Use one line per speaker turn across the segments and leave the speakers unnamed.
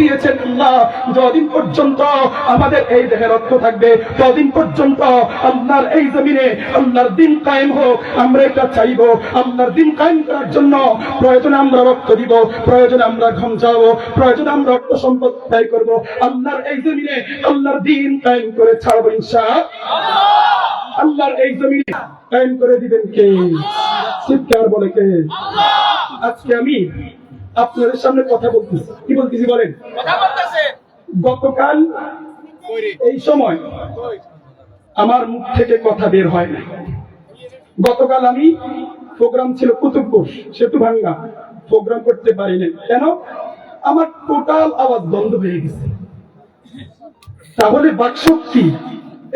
দিয়েছেন আল্লাহ। যতদিন পর্যন্ত আমাদের এই দেহে রক্ত থাকবে, ততদিন পর্যন্ত এই জমিনে দিন কায়েম হোক, আমরা এটা চাইব। দিন কায়েম করার জন্য প্রয়োজনে আমরা রক্ত দিব, প্রয়োজনে আমরা ঘম যাব প্রয়োজনে আমরা রক্ত সম্পদ ব্যয় করব। এই জমিনে দিন কায়েম করে আল্লাহর এই জমিনে কায়েম করে দিবেন কে? বলে কে? আজকে আমি আপনাদের সামনে কথা বলতেছি। কি বলতেছি বলেন? গতকাল এই সময় আমার মুখ থেকে কথা বের হয় না গতকাল আমি প্রোগ্রাম ছিল কুতুবপুর সেতু ভাঙ্গা প্রোগ্রাম করতে পারিনি কেন? আমার টোটাল আওয়াজ বন্ধ হয়ে গেছে। তাহলে বাকশক্তি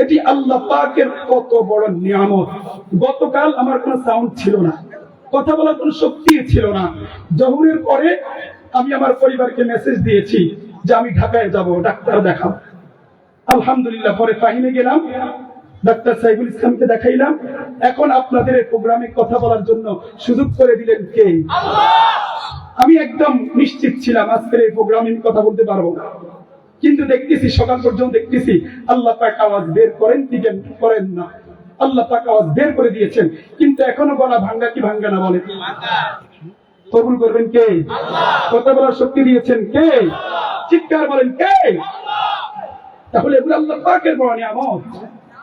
এটি আল্লাহ পাকের কত বড় নিয়ামত। গতকাল আমার কোনো সাউন্ড ছিল না। কথা বলার কোনো শক্তি ছিল না। জহুরের পরে আমি আমার পরিবারকে মেসেজ দিয়েছি যে আমি ঢাকায় যাব ডাক্তার দেখাব আলহামদুলিল্লাহ পরে ফাহিমে গেলাম ডাক্তার সাইফুল ইসলামকে দেখাইলাম। এখন আপনাদের এই প্রোগ্রামে কথা বলার জন্য সুযোগ করে দিলেন কে? আমি একদম নিশ্চিত ছিলাম আজকের এই প্রোগ্রামে আমি কথা বলতে পারব না। কিন্তু দেখতেছি সকাল পর্যন্ত দেখতেছি আল্লাহ পাক আওয়াজ বের করেন কি কেন? করেন না। আল্লাহ পাক আওয়াজ বের করে দিয়েছেন। কিন্তু এখনও গলা ভাঙ্গা কি ভাঙ্গা না বলে? কবুল করবেন কে? কথা বলার শক্তি দিয়েছেন কে? চিৎকার বলেন কে? তাহলে এগুলো আল্লাহ পাকের বড় নিয়ামত।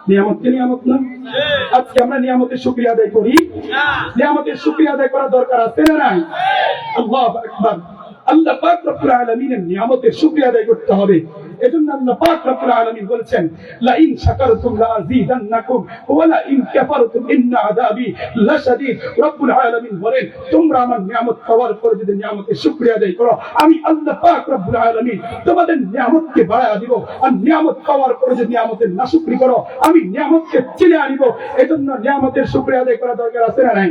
নিয়ামত কে নিয়ামত না? আজকে আমরা নিয়ামতের শুক্রিয়া আদায় করি। নিয়ামতের শুক্রিয়া আদায় করা দরকার আছে না নাই? আল্লাহ আকবার। আল্লাহ পাক রব্বুল আলামিনের নিয়ামতের শুকরিয়া আদায় করতে হবে। এজন্য আল্লাহ পাক রব্বুল আলামিন বলেছেন লা ইন শাকারতুম লা আযীদান্নাকুম ওয়া লা ইন কাফারতুম ইন্না আযাবি লাশাদীদ। রব্বুল আলামিন বলেন, তোমরা আমার নিয়ামত পাওয়ার পরে যদি নিয়ামতের শুকরিয়া আদায় করো, আমি আল্লাহ পাক রব্বুল আলামিন তোমাদের নিয়ামতকে বাড়ায়া দিব। আর নিয়ামত পাওয়ার পরে যদি নিয়ামতের নাশুকরি করো, আমি নিয়ামতকে চিনে আনিব। এজন্য নিয়ামতের শুকরিয়া আদায় করা দরকার আছে না নাই?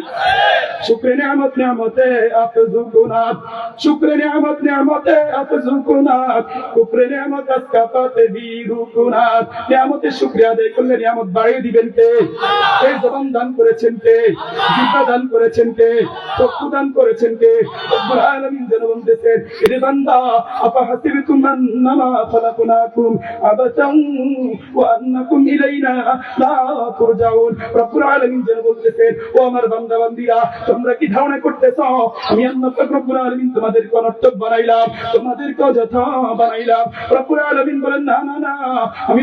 শুক্রে নিয়ামত, নিয়ামতে আফজুকুনাত। শুক্রে নিয়ামত, নিয়ামতে আফজুকুনাত। কুফরে নিয়ামত আসকাফাতে বিরুকুনাত নিয়ামতের শুকরিয়া আদায় করলে নিয়ামত বাড়িয়ে দিবেন কে? এই জবান দান করেছেন কে? জিহ্বা দান করেছেন কে? চক্ষু দান করেছেন কে? রব্বুল আলামিন যেন বলতেছেন রে বান্দা আপা হাসিবতুম আন্নামা খালাকনাকুম আবাতান ওয়া আন্নাকুম ইলাইনা লা তুরজাউন। রব্বুল আলামিন যেন বলতেছেন ও আমার বান্দা বান্দিরা তোমরা কি ধারণা করতেছ? আমি আল্লাহ পাক রব্বুল আলামিন তোমাদেরকে অনর্থক বানাইলাম তোমাদেরকে অযথা বানাইলাম। রব্বুল আলামিন বলেন, না না না, আমি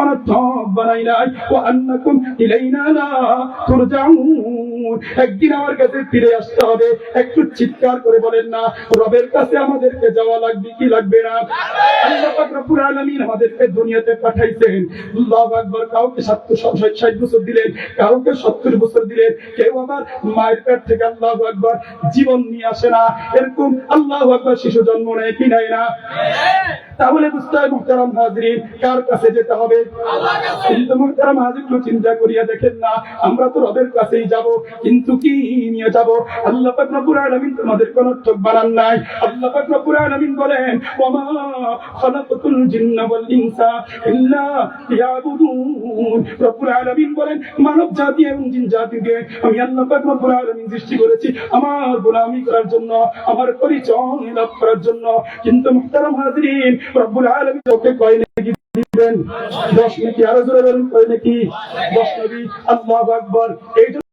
অনর্থক বানাই নাই। ও আন্নাকুম তুরজাউন। একদিন আমার কাছে ফিরে আসতে হবে। একটু চিৎকার করে বলেন, না, রবের কাছে আমাদেরকে যাওয়া লাগবে কি লাগবে না? আমাদেরকে দুনিয়াতে পাঠাইছেন। আল্লাহু আকবার, কাউকে 60 বছর দিলেন, কাউকে 70 বছর দিলেন, কেউ আবার মায়ের পেট থেকে আল্লাহু আকবার জীবন নিয়ে আসে না। এরকম আল্লাহু আকবার শিশু জন্ম নেয় কি নেয় না? তাহলে বুঝতে হয় মুহতারাম হাজরিন কার কাছে যেতে হবে? কিন্তু মুহতারাম হাজির চিন্তা করিয়া দেখেন না আমরা তো রবের কাছেই যাব কিন্তু কি নিয়ে যাব? আল্লাহ পাক রব্বুল আলামিন তোমাদের কোন অর্থক বানান নাই। আল্লাহ পাক রব্বুল আলামিন বলেন ওমা খালাকাতুল জিন্না ওয়াল ইনসা ইল্লা লিয়াবুদুন। রব্বুল আলামিন বলেন মানব জাতি এবং জিন জাতিকে আমি আল্লাহ পাক রব্বুল আলামিন সৃষ্টি করেছি আমার গোলামি করার জন্য আমার পরিচয় লাভ করার জন্য। কিন্তু মুহতারাম হাজরিন রব্বুল আলমী ওকে কয় নাকি দিবেন? দশ নাকি আরও জোরে কয় নাকি? দশ নাকি? আল্লাহ আকবর। এই